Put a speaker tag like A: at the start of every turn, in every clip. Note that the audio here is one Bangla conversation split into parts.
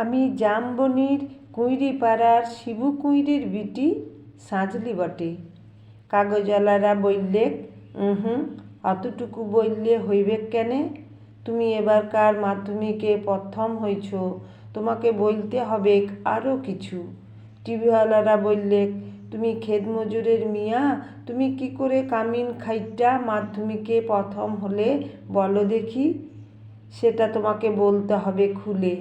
A: আমি জামবনির কুঁইরিপাড়ার শিবু কুঁইরির বিটি সাজলি বটে। কাগজওয়ালারা বললে হুম অতটুকু বললে হইবে কেনে? তুমি এবারকার মাধ্যমিকে প্রথম হইছ? তোমাকে বলতে হবে আরও কিছু। টিভিওয়ালারা বললে, তুমি খেতমজুরের মিয়া, তুমি কি করে কামিন খাইটা মাধ্যমিকে প্রথম হলে বলো দেখি? সেটা তোমাকে বলতে হবে খুলে।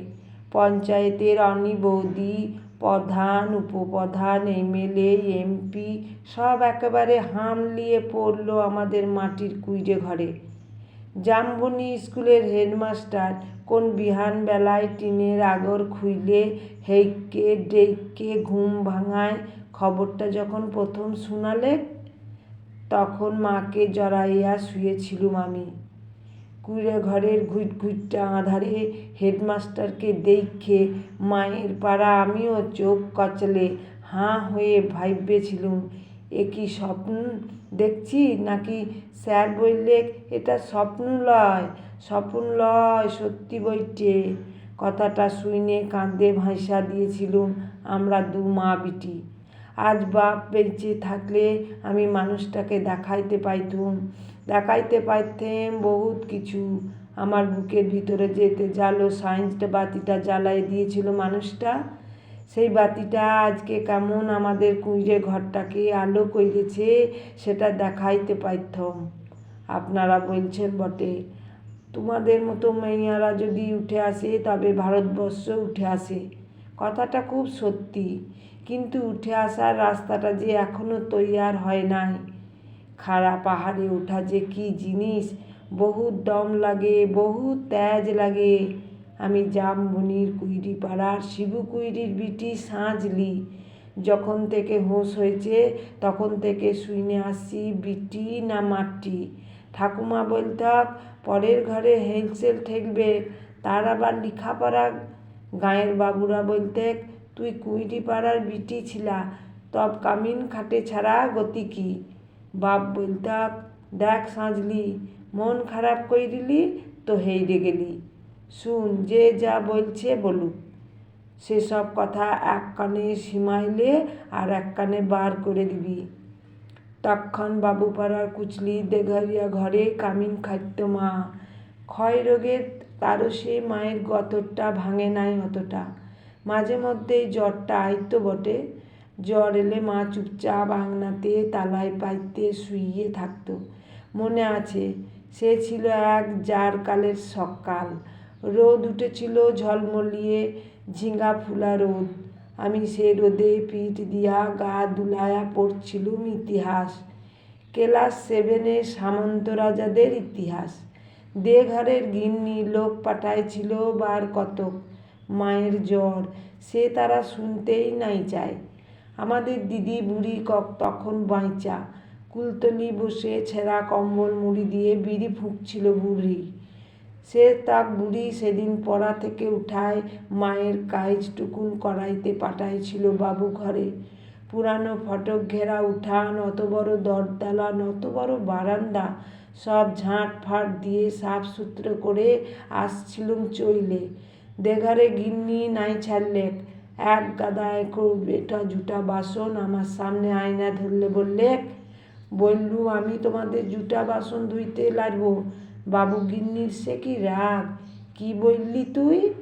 A: পঞ্চায়েতের অনি বৌদি প্রধান, উপপ্রধান, এমএলএ, এমপি, সব একেবারে হামলিয়ে পড়ল আমাদের মাটির কুইরে ঘরে। জামবনি স্কুলের হেডমাস্টার কোন বিহান বেলায় টিনের আগর খুইলে হেইকে ডেইকে ঘুম ভাঙায় খবরটা যখন প্রথম শুনালে, তখন মাকে জড়াইয়া শুয়েছিলুম আমি কুড়ে ঘরের ঘুইট ঘুইটটা আধারে হেডমাস্টারকে দেখে মায়ের পাড়া আমিও চোখ কচলে হাঁ হয়ে ভাইবেছিলুম এ কি স্বপ্ন দেখছি নাকি স্যার বললে এটা স্বপ্ন লয় স্বপ্ন লয় সত্যি বইটে। কথাটা শুইনে কাঁদে ভাইসা দিয়েছিলুম আমরা দু মা বিটি। আজ বাপ বেঁচে থাকলে আমি মানুষটাকে দেখাইতে পাইতুম। দেখাইতে পাইতেম বহুত কিছু। আমার বুকের ভিতরে যেতে জালো সায়েন্সটা বাতিটা জ্বালাই দিয়েছিল মানুষটা। সেই বাতিটা আজকে কেমন আমাদের কুঁজে ঘরটাকে আলো কইরেছে সেটা দেখাইতে পাইথম আপনারা বলছেন বটে, তোমাদের মতো মেয়েরা যদি উঠে আসে, তবে ভারতবর্ষ উঠে আসে। কথাটা খুব সত্যি, কিন্তু উঠে আসার রাস্তাটা যে এখনও তৈয়ার হয় নাই। খাড়া পাহাড়ে ওঠা যে কি জিনিস? বহুত দম লাগে, বহুত তেজ লাগে। আমি জামবনির কুইরি পাড়ার শিবু কুইরির বিটি সাঁজলি। যখন থেকে হোঁশ হয়েছে, তখন থেকে শুইনে আসছি বিটি না মাটি। ঠাকুমা বলতাক, পরের ঘরে হেলসেল ঠেকবে। তার আবার লিখাপড়া। গাঁয়ের বাবুরা বলতে তুই কুইরি পাড়ার বিটি ছিলা, তব কামিন খাটে ছাড়া গতি কি? বাপ বলতাক দেখ সাঁজলি, মন খারাপ কইরিলি তো হেইরে গেলি। শুন, যে যা বলছে বলুক। সেসব কথা এক কানে সীমাইলে আর এক কানে বার করে দিবি। তখন বাবুপাড়ার কুচলি দেঘরিয়া ঘরে কামিন খাদ্য মা। ক্ষয় রোগের তারও সে মায়ের গতরটা ভাঙে নাই অতটা। মাঝে মধ্যেই জ্বরটা আইতো বটে। জ্বর এলে মা চুপচাপ আংনাতে তালায় পাইতে শুইয়ে থাকতো। মনে আছে, সে ছিল এক জার কালের সকাল। রোদ উঠেছিল ঝলমলিয়ে ঝিঙ্গা ফুলা রোদ। আমি সে রোদে পিঠ দিয়া গা দুলায়া পড়ছিলুম ইতিহাস। ক্লাস সেভেনে সামন্ত রাজাদের ইতিহাস। দেঘরের গিন্নি লোক পাঠাইছিল বার কতক। মায়ের জ্বর, সে তারা শুনতেই নাই চায়। আমাদের দিদি বুড়ি কক তখন বাঁচা কুলতনি বসে ছেঁড়া কম্বল মুড়ি দিয়ে বিড়ি ফুঁকছিল বুড়ি। সে তাক বুড়ি সেদিন পড়া থেকে উঠায় মায়ের কাজ টুকুন করাইতে পাঠাইছিল বাবু ঘরে। পুরানো ফটক ঘেরা উঠান, অত বড় দরদালান অত বড় বারান্দা, সব ঝাঁট ফাঁট দিয়ে সাফ সুতরো করে আসছিলুম চইলে। দেঘারে গিন্নি নাই ছাড়লে এক গাদায় একো বেটা জুটা বাসন আমার সামনে আয়না ধরলে বললে, বললু, আমি তোমাদের জুটা বাসন ধুইতে লাগবো। বাবু গিন্নির সে কি রাগ? কি বললি তুই?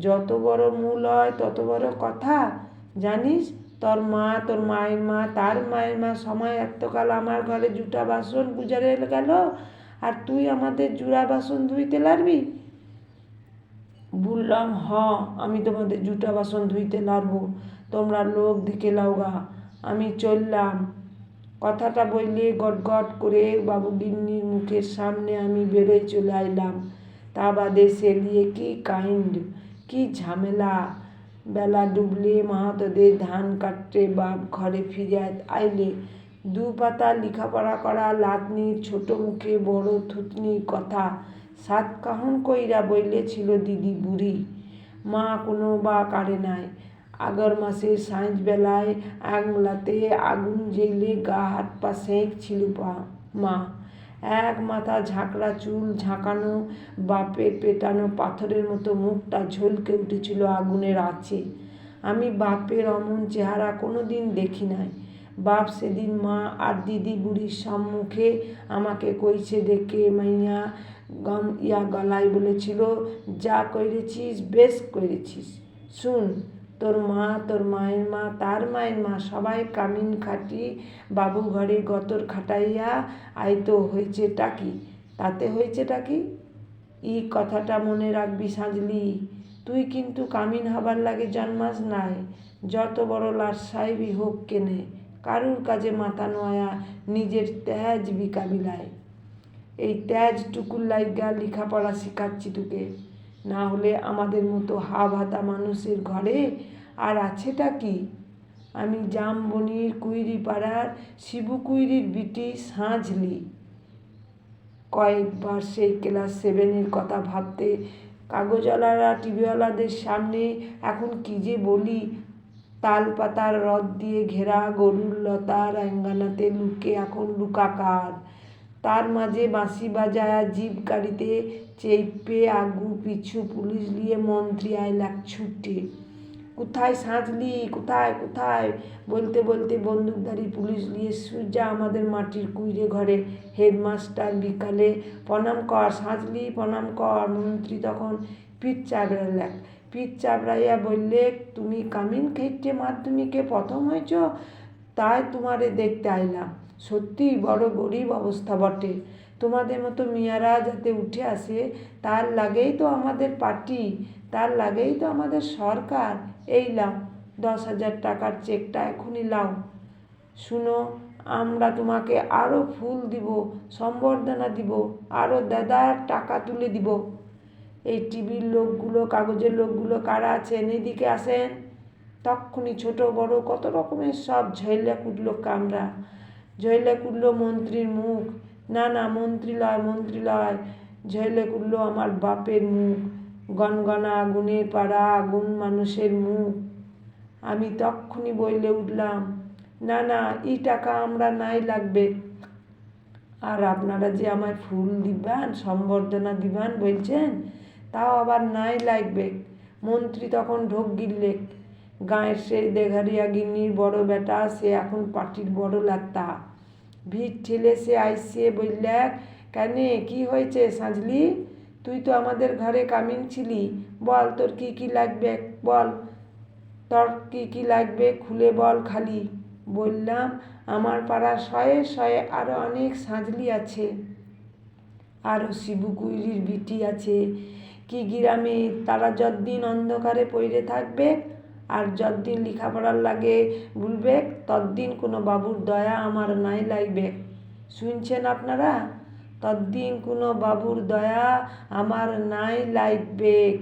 A: যত বড় মূল হয় তত বড় কথা। জানিস, তোর মা, তোর মায়ের মা, তার মায়ের মা সময় এতকাল আমার ঘরে জুটা বাসন গুজারে গেল। আর তুই আমাদের জুড়া বাসন ধুইতে লাগবি? বললাম হ আমি তোমাদের জুটা বাসন ধুইতে লাগবো তোমরা লোক দিকে লাউগা আমি চললাম। কথাটা বললে গট করে বাবু গিন্নির মুখের সামনে আমি বেরোয় চলে আইলাম। তা বাদে সে সেলিয়ে কি কাইন্ড কি ঝামেলা। বেলা ডুবলে মাহাতোদের ধান কাটতে বাপ ঘরে ফিরে আইলে দু পাতা লেখাপড়া করা লাতনির ছোট মুখে বড় থুতনি কথা। সাত কাহন কইরা বইলেছিল দিদি বুড়ি। মা কোনো বা কারে নাই। আগর মাসে সাঁঝবেলায় আংলাতে আগুন জ্বেলে গা হাত পা সেঁক ছিল মা। এক মাথা ঝাঁকড়া চুল ঝাঁকানো, বাপের পেটানো পাথরের মতো মুখটা ঝলকে উঠেছিল আগুনের আঁচে। আমি বাপের অমন চেহারা কোনো দিন দেখি নাই। বাপ সেদিন মা আর দিদি বুড়ির সম্মুখে আমাকে কইছে ডেকে মাইয়া গম, ইয়া গলায় বলেছিল, যা কইরেছিস, বেশ কইরেছিস। শুন, তোর মা, তোর মায়ের মা, তার মায়ের মা সবাই কামিন খাটি বাবু ঘরে গতর খাটাইয়া আইতো হয়েছে টাকি তাতে হয়েছে টাকি ই কথাটা মনে রাখবি সাজলি। তুই কিন্তু কামিন হবার লাগে জন্মাস নাই, যত বড় লাট সাহেবই হোক কেনে। কারুর কাজে মাথা নোয়া, নিজের তেজ বিকাবিলায়। এই তেজ টুকুর লাইগা লেখাপড়া শিখাচ্ছি তোকে। না হলে আমাদের মতো হা ভাতা মানুষের ঘরে আর আছেটা কি? আমি জামবনির কুইরি পাড়ার শিবু কুইরির বিটি সাঁঝলি। কয়েকবার সেই ক্লাস সেভেনের কথা ভাবতে কাগজওয়ালারা টিভিওয়ালাদের সামনে এখন কি যে বলি তাল পাতার রদ দিয়ে ঘেরা গরুর লতা অ্যাঙ্গানাতে লুকে এখন লুকাকার। তার মাঝে বাঁশি বাজায়া জিপ গাড়িতে চেপে আগু পিছু পুলিশ নিয়ে মন্ত্রী আইলাক ছুটে। কোথায় সাঁচলি কোথায়? কোথায়? বলতে বলতে বন্দুকধারী পুলিশ নিয়ে সুজা আমাদের মাটির কুইরে ঘরে হেডমাস্টার বিকালে, প্রণাম কর সাঁচলি প্রণাম কর। মন্ত্রী তখন পিঠ চাবড়ালেক পিঠ চাবড়াইয়া বললে, তুমি কামিন খেটে মাধ্যমিকে প্রথম হয়েছ, তাই তোমারে দেখতে আইলাম। সত্যিই বড় গরিব অবস্থা বটে। তোমাদের মতো মিয়ারা যাতে উঠে আসে, তার লাগেই তো আমাদের পার্টি, তার লাগেই তো আমাদের সরকার। এই লাও দশ হাজার টাকার চেকটা এখনই লাও শুনো, আমরা তোমাকে আরও ফুল দিব, সম্বর্ধনা দিব আরও দাদার টাকা তুলে দিব। এই টিভির লোকগুলো, কাগজের লোকগুলো কারা আছেন? এদিকে আসেন। তক্ষুনি ছোট, বড়, কত রকমের সব ঝৈলা কুটলো কামরা। ঝৈলে কুটল মন্ত্রীর মুখ। না না মন্ত্রী লয় মন্ত্রী লয় ঝৈলে কুটল আমার বাপের মুখ। গনগনা আগুনের পাড়া, আগুন মানুষের মুখ। আমি তক্ষুনি বইলে উঠলাম, না না ই টাকা আমরা নাই লাগবে। আর আপনারা যে আমায় ফুল দিবেন, সম্বর্ধনা দিবেন বলছেন তাও আবার নাই লাগবে। মন্ত্রী তখন ঢোক গিললেক গাঁয়ের সেই দেঘারিয়া গিন্নির বড় বেটা সে এখন পার্টির বড় লাত্তা। ভিড় ঠেলে সে আইসে বললে, কেনে, কি হয়েছে সাজলি? তুই তো আমাদের ঘরে কামিন ছিলি। বল, তোর কি কি লাগবে? বল, তোর কি কি লাগবে? খুলে বল খালি। বললাম, আমার পাড়া শয়ে শয়ে আরও অনেক সাঁজলি আছে। আরও শিবু কুইরির বিটি আছে। কি গ্রামে, তারা যতদিন অন্ধকারে পড়ে থাকবে আর যতদিন লেখাপড়ার লাগে ভুলবে, ততদিন কোনো বাবুর দয়া আমার নাই লাগবে। শুনছেন আপনারা? ততদিন কোনো বাবুর দয়া আমার নাই লাগবে।